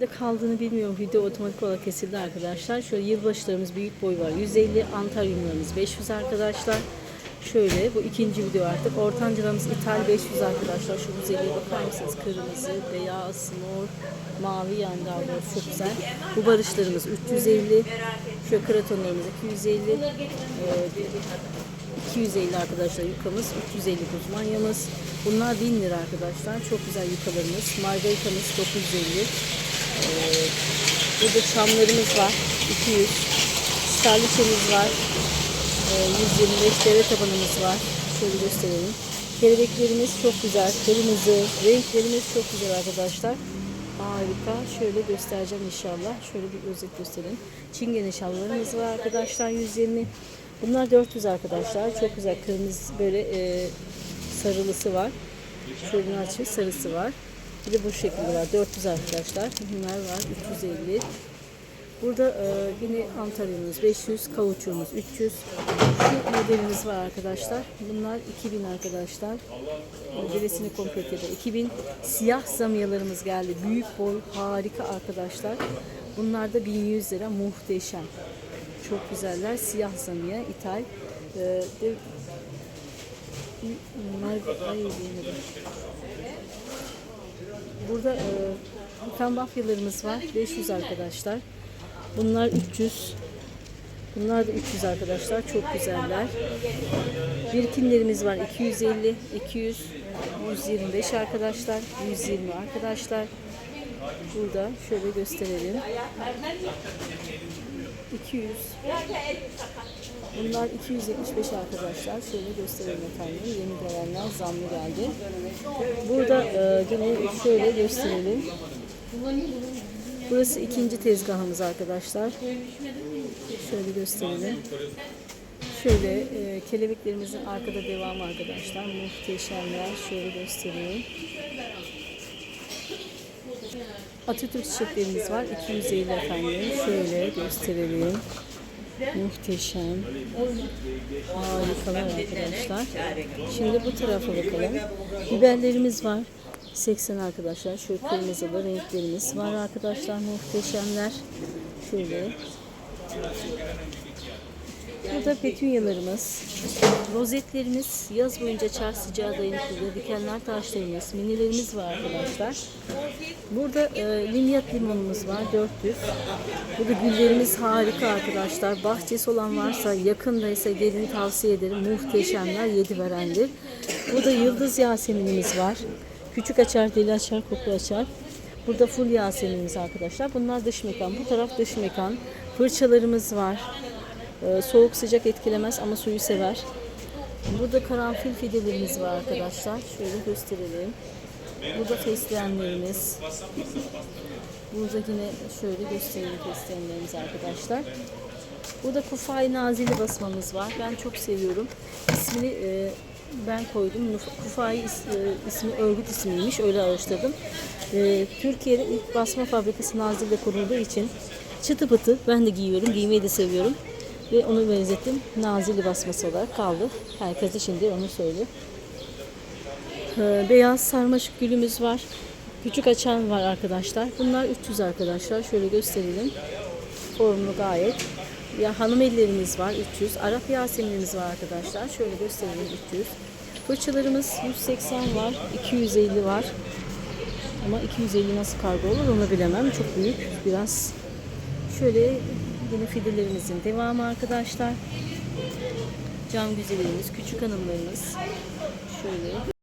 Nerede kaldığını bilmiyorum. Video otomatik olarak kesildi arkadaşlar. Şöyle yılbaşlarımız büyük boy var. 150 antaryumlarımız 500 arkadaşlar. Şöyle bu ikinci video artık. Ortancalarımız ithal 500 arkadaşlar. Şu güzelliğe bakar mısınız? Kırmızı, beyaz, mor, mavi yani daha doğrusu çok güzel. Bu barışlarımız 350. Şöyle kratonlarımız 250. Ee, 250 arkadaşlar yukamız, 350 kuzmanyamız. Bunlar 1000 lira arkadaşlar. Çok güzel yukalarımız. Margaritamız 950. Ee, burada çamlarımız var. 200. Starliçemiz var. Ee, 125 deve tabanımız var. Şöyle gösterelim. Kelebeklerimiz çok güzel. Kırmızı. Renklerimiz çok güzel arkadaşlar. Harika. Şöyle göstereceğim inşallah. Şöyle bir özet göstereyim. Çingene şallarımız var arkadaşlar 120. Bunlar 400 arkadaşlar. Çok güzel kırmızı böyle e, sarılısı var. Şöyle açıyor sarısı var. Bir de bu şekilde var. 400 arkadaşlar. Bunlar var. 350. Burada e, yine Antalya'mız 500, kavuçuğumuz 300. Şu modelimiz var arkadaşlar. Bunlar 2000 arkadaşlar. Gerisini komplete de 2000. Siyah zamiyalarımız geldi. Büyük boy, harika arkadaşlar. Bunlar da 1100 lira. Muhteşem. Çok güzeller. Siyah zamiye, ithal. E, de, Mar- ay. Burada e, kambafyalarımız var. 500 arkadaşlar. Bunlar 300. Bunlar da 300 arkadaşlar. Çok güzeller. Birkinlerimiz var. 250, 200, 125 arkadaşlar. 120 arkadaşlar. Burada şöyle gösterelim. 200. Bunlar 275 arkadaşlar. Şöyle gösterelim efendim. Yeni gelenler zamlı geldi. Burada e, yine şöyle gösterelim. Burası ikinci tezgahımız arkadaşlar. Şöyle gösterelim. Şöyle e, kelebeklerimizin arkada devamı arkadaşlar. Muhteşemler. Şöyle göstereyim. Atatürk çiçeklerimiz var. 250 efendim. Şöyle gösterelim. Muhteşem. Harikalar arkadaşlar. Şimdi bu tarafa bakalım. Biberlerimiz var. 80 arkadaşlar. Şöyle kırmızılı renklerimiz var arkadaşlar. Muhteşemler. Şöyle. Burada petunyalarımız, rozetlerimiz, yaz boyunca çar sıcağı dayanıklı, dikenler taşlarımız, minilerimiz var arkadaşlar. Burada e, limyat limonumuz var 400. Burada güllerimiz harika arkadaşlar. Bahçesi olan varsa yakındaysa gelin tavsiye ederim. Muhteşemler yedi verendir. Burada yıldız yaseminimiz var. Küçük açar, deli açar, koku açar. Burada full yaseminimiz arkadaşlar. Bunlar dış mekan. Bu taraf dış mekan. Fırçalarımız var. Ee, soğuk sıcak etkilemez ama suyu sever. Burada karanfil fidelerimiz var arkadaşlar. Şöyle gösterelim. Burada fesleğenlerimiz. Burada yine şöyle gösterelim fesleğenlerimizi arkadaşlar. Burada kufay nazili basmamız var. Ben çok seviyorum. İsmini e, ben koydum. Kufay e, ismi örgüt ismiymiş. Öyle araştırdım. E, Türkiye'de ilk basma fabrikası Nazilli'de kurulduğu için çıtı pıtı ben de giyiyorum. Giymeyi de seviyorum. Ve onu benzettim. Nazilli basması olarak kaldı. Herkes de şimdi onu söylüyor. Ee, Beyaz sarmaşık gülümüz var. Küçük açan var arkadaşlar. Bunlar 300 arkadaşlar. Şöyle gösterelim. Formlu gayet. Ya hanım ellerimiz var 300. Arap yaseminimiz var arkadaşlar. Şöyle gösterelim 300. Fırçalarımız 180 var. 250 var. Ama 250 nasıl kargo olur onu bilemem. Çok büyük. Biraz şöyle yine fidelerimizin devamı arkadaşlar. Cam güzellerimiz, küçük hanımlarımız. Şöyle